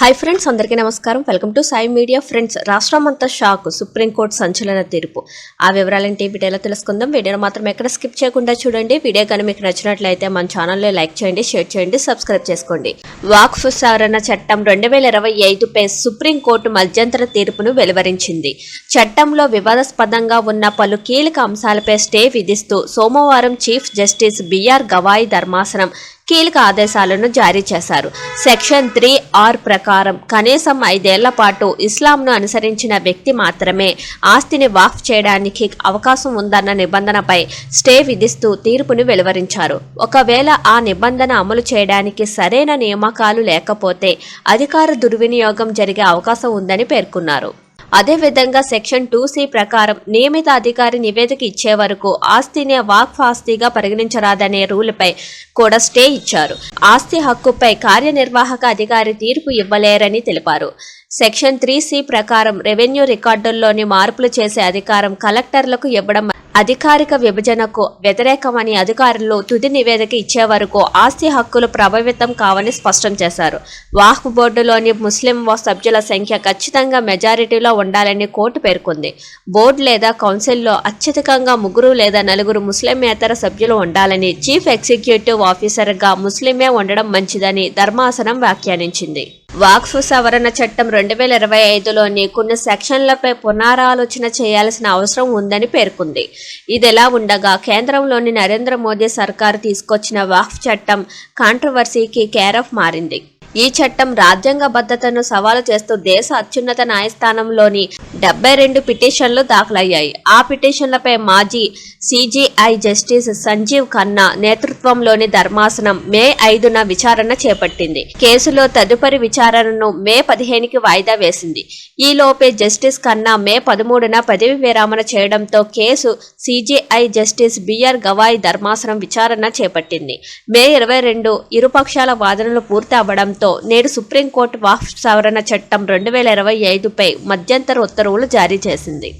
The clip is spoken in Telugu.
హాయ్ ఫ్రెండ్స్ అందరికీ నమస్కారం. Welcome to Sai media friends రాష్ట్రం అంతా షాక్ సుప్రీంకోర్టు సంచలన తీర్పు. ఆ వివరాలంటే వీడియోలో తెలుసుకుందాం? వీడియోను మాత్రం ఎక్కడ స్కిప్ చేయకుండా చూడండి. వీడియో కానీ మీకు నచ్చినట్లయితే మన ఛానల్లో లైక్ చేయండి షేర్ చేయండి సబ్స్క్రైబ్ చేసుకోండి. వాక్ఫ్ సవరణ చట్టం రెండు వేల ఇరవై ఐదుపై సుప్రీంకోర్టు మధ్యంతర తీర్పును వెలువరించింది. చట్టంలో వివాదాస్పదంగా ఉన్న పలు కీలక అంశాలపై స్టే విధిస్తూ సోమవారం చీఫ్ జస్టిస్ బిఆర్ గవాయి ధర్మాసనం కీలక ఆదేశాలను జారీ చేశారు. సెక్షన్ త్రీ ఆర్ ప్రకారం కనీసం ఐదేళ్ళ పాటు ఇస్లాంను అనుసరించిన వ్యక్తి మాత్రమే ఆస్తిని వాఫ్ చేయడానికి అవకాశం ఉందన్న నిబంధనపై స్టే విధిస్తూ తీర్పును వెలువరించారు. ఒకవేళ ఆ నిబంధన అమలు చేయడానికి సరైన నియామకాలు లేకపోతే అధికార దుర్వినియోగం జరిగే అవకాశం ఉందని పేర్కొన్నారు. అదేవిధంగా సెక్షన్ టూ సి ప్రకారం నియమిత అధికారి నివేదిక ఇచ్చే వరకు ఆస్తిని వాక్ఫ్ ఆస్తిగా పరిగణించరాదనే రూల్పై కూడా స్టే ఇచ్చారు. ఆస్తి హక్కుపై కార్యనిర్వాహక అధికారి తీర్పు ఇవ్వలేరని తెలిపారు. సెక్షన్ త్రీ సి ప్రకారం రెవెన్యూ రికార్డుల్లోని మార్పులు చేసే అధికారం కలెక్టర్లకు ఇవ్వడం అధికారిక విభజనకు వ్యతిరేకమని అధికారులు తుది నివేదిక ఇచ్చే వరకు ఆస్తి హక్కులు ప్రభావితం కావని స్పష్టం చేశారు. వాహ్ బోర్డులోని ముస్లిం సభ్యుల సంఖ్య ఖచ్చితంగా మెజారిటీలో ఉండాలని కోర్టు పేర్కొంది. బోర్డు లేదా కౌన్సిల్లో అత్యధికంగా ముగ్గురు లేదా నలుగురు ముస్లిమేతర సభ్యులు ఉండాలని చీఫ్ ఎగ్జిక్యూటివ్ ఆఫీసర్గా ముస్లిమే ఉండడం మంచిదని ధర్మాసనం వ్యాఖ్యానించింది. వాక్ఫ్ సవరణ చట్టం రెండు వేల ఇరవై ఐదులోని కొన్ని సెక్షన్లపై పునరాలోచన చేయాల్సిన అవసరం ఉందని పేర్కొంది. ఇదిలా ఉండగా కేంద్రంలోని నరేంద్ర మోదీ సర్కారు తీసుకొచ్చిన వాక్ఫ్ చట్టం కాంట్రవర్సీకి కేర్ ఆఫ్ మారింది. ఈ చట్టం రాజ్యాంగ భద్రతను సవాలు చేస్తూ దేశ అత్యున్నత న్యాయస్థానంలోని డెబ్బై రెండు పిటిషన్లు దాఖలయ్యాయి. ఆ పిటిషన్లపై మాజీ సిజిఐ జస్టిస్ సంజీవ్ ఖన్నా నేతృత్వంలోని ధర్మాసనం మే ఐదున విచారణ చేపట్టింది. కేసులో తదుపరి విచారణను మే పదిహేనుకి వాయిదా వేసింది. ఈలోపే జస్టిస్ ఖన్నా మే పదమూడున పదవి విరామణ చేయడంతో case CJI justice BR Gavai ధర్మాసనం విచారణ చేపట్టింది. మే ఇరవై రెండు ఇరుపక్షాల వాదనలు పూర్తి అవ్వడంతో నేడు సుప్రీంకోర్టు వాఫ్ సవరణ చట్టం రెండు వేల ఇరవై ఐదుపై మధ్యంతర ఉత్తర్వులు జారీ చేసింది.